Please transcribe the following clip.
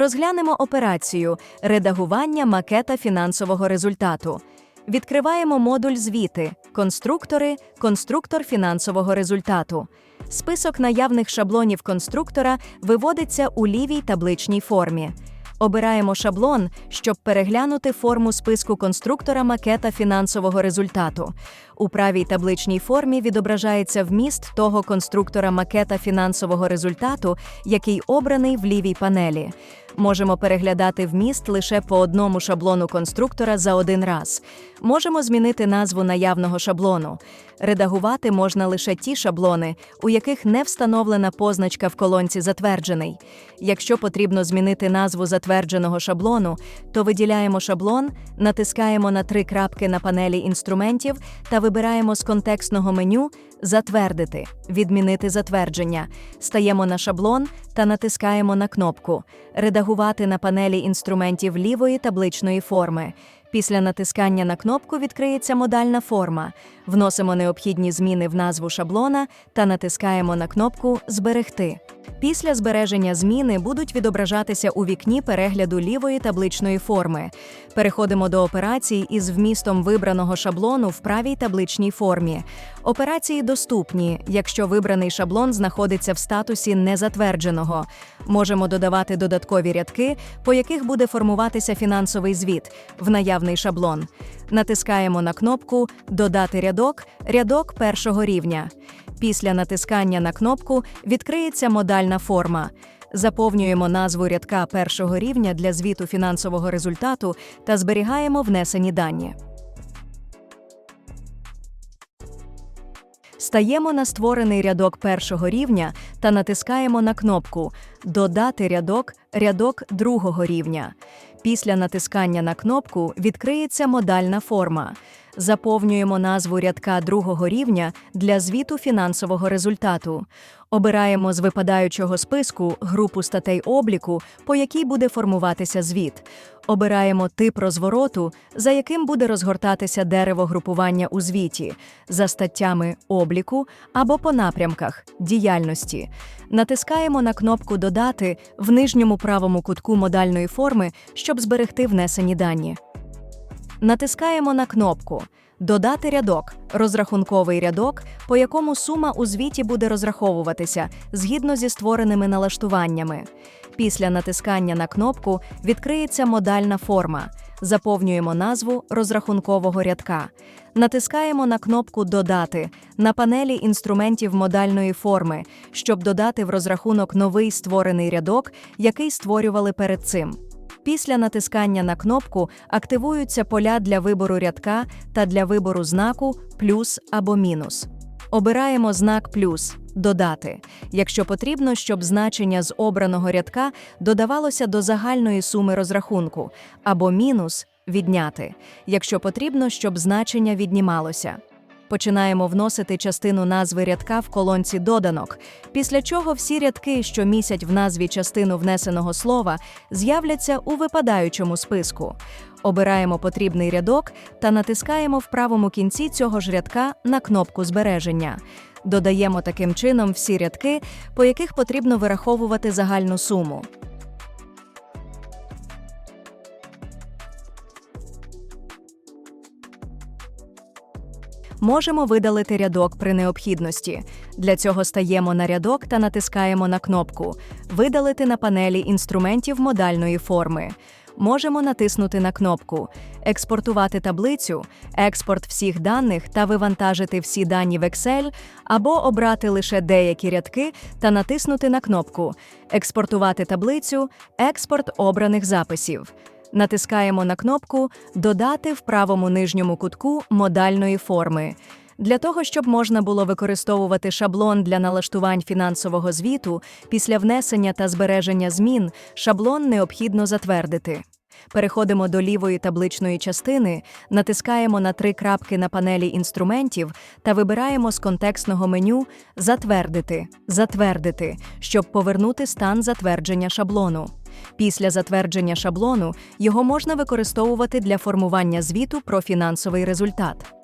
Розглянемо операцію редагування макета фінансового результату. Відкриваємо модуль звіти, конструктори, конструктор фінансового результату. Список наявних шаблонів конструктора виводиться у лівій табличній формі. Обираємо шаблон, щоб переглянути форму списку конструктора макета фінансового результату. У правій табличній формі відображається вміст того конструктора макета фінансового результату, який обраний в лівій панелі. Можемо переглядати вміст лише по одному шаблону конструктора за один раз. Можемо змінити назву наявного шаблону. Редагувати можна лише ті шаблони, у яких не встановлена позначка в колонці Затверджений. Якщо потрібно змінити назву затвердженого шаблону, то виділяємо шаблон, натискаємо на три крапки на панелі інструментів та вибираємо з контекстного меню Затвердити, відмінити затвердження. Стаємо на шаблон та натискаємо на кнопку Редагувати на панелі інструментів лівої табличної форми. Після натискання на кнопку відкриється модальна форма. Вносимо необхідні зміни в назву шаблона та натискаємо на кнопку Зберегти. Після збереження зміни будуть відображатися у вікні перегляду лівої табличної форми. Переходимо до операцій із вмістом вибраного шаблону в правій табличній формі. Операції доступні, якщо вибраний шаблон знаходиться в статусі незатвердженого. Можемо додавати додаткові рядки, по яких буде формуватися фінансовий звіт в наявний шаблон. Натискаємо на кнопку Додати рядок, рядок першого рівня. Після натискання на кнопку відкриється модальна форма. Заповнюємо назву рядка першого рівня для звіту фінансового результату та зберігаємо внесені дані. Стаємо на створений рядок першого рівня та натискаємо на кнопку Додати рядок рядок другого рівня. Після натискання на кнопку відкриється модальна форма. Заповнюємо назву рядка другого рівня для звіту фінансового результату. Обираємо з випадаючого списку групу статей обліку, по якій буде формуватися звіт. Обираємо тип розвороту, за яким буде розгортатися дерево групування у звіті, за статтями обліку або по напрямках діяльності. Натискаємо на кнопку Додати в нижньому правому кутку модальної форми, щоб зберегти внесені дані. Натискаємо на кнопку Додати рядок розрахунковий рядок, по якому сума у звіті буде розраховуватися згідно зі створеними налаштуваннями. Після натискання на кнопку відкриється модальна форма. Заповнюємо назву розрахункового рядка. Натискаємо на кнопку Додати на панелі інструментів модальної форми, щоб додати в розрахунок новий створений рядок, який створювали перед цим. Після натискання на кнопку активуються поля для вибору рядка та для вибору знаку плюс або мінус. Обираємо знак плюс додати, якщо потрібно, щоб значення з обраного рядка додавалося до загальної суми розрахунку, або мінус відняти, якщо потрібно, щоб значення віднімалося. Починаємо вносити частину назви рядка в колонці доданок, після чого всі рядки, що місять в назві частину внесеного слова, з'являться у випадаючому списку. Обираємо потрібний рядок та натискаємо в правому кінці цього ж рядка на кнопку збереження. Додаємо таким чином всі рядки, по яких потрібно вираховувати загальну суму. Можемо видалити рядок при необхідності. Для цього стаємо на рядок та натискаємо на кнопку Видалити на панелі інструментів модальної форми. Можемо натиснути на кнопку Експортувати таблицю, експорт всіх даних та вивантажити всі дані в Excel, або обрати лише деякі рядки та натиснути на кнопку Експортувати таблицю, експорт обраних записів. Натискаємо на кнопку Додати в правому нижньому кутку модальної форми. Для того, щоб можна було використовувати шаблон для налаштувань фінансового звіту, після внесення та збереження змін шаблон необхідно затвердити. Переходимо до лівої табличної частини, натискаємо на три крапки на панелі інструментів та вибираємо з контекстного меню Затвердити, Затвердити, щоб повернути стан затвердження шаблону. Після затвердження шаблону його можна використовувати для формування звіту про фінансовий результат.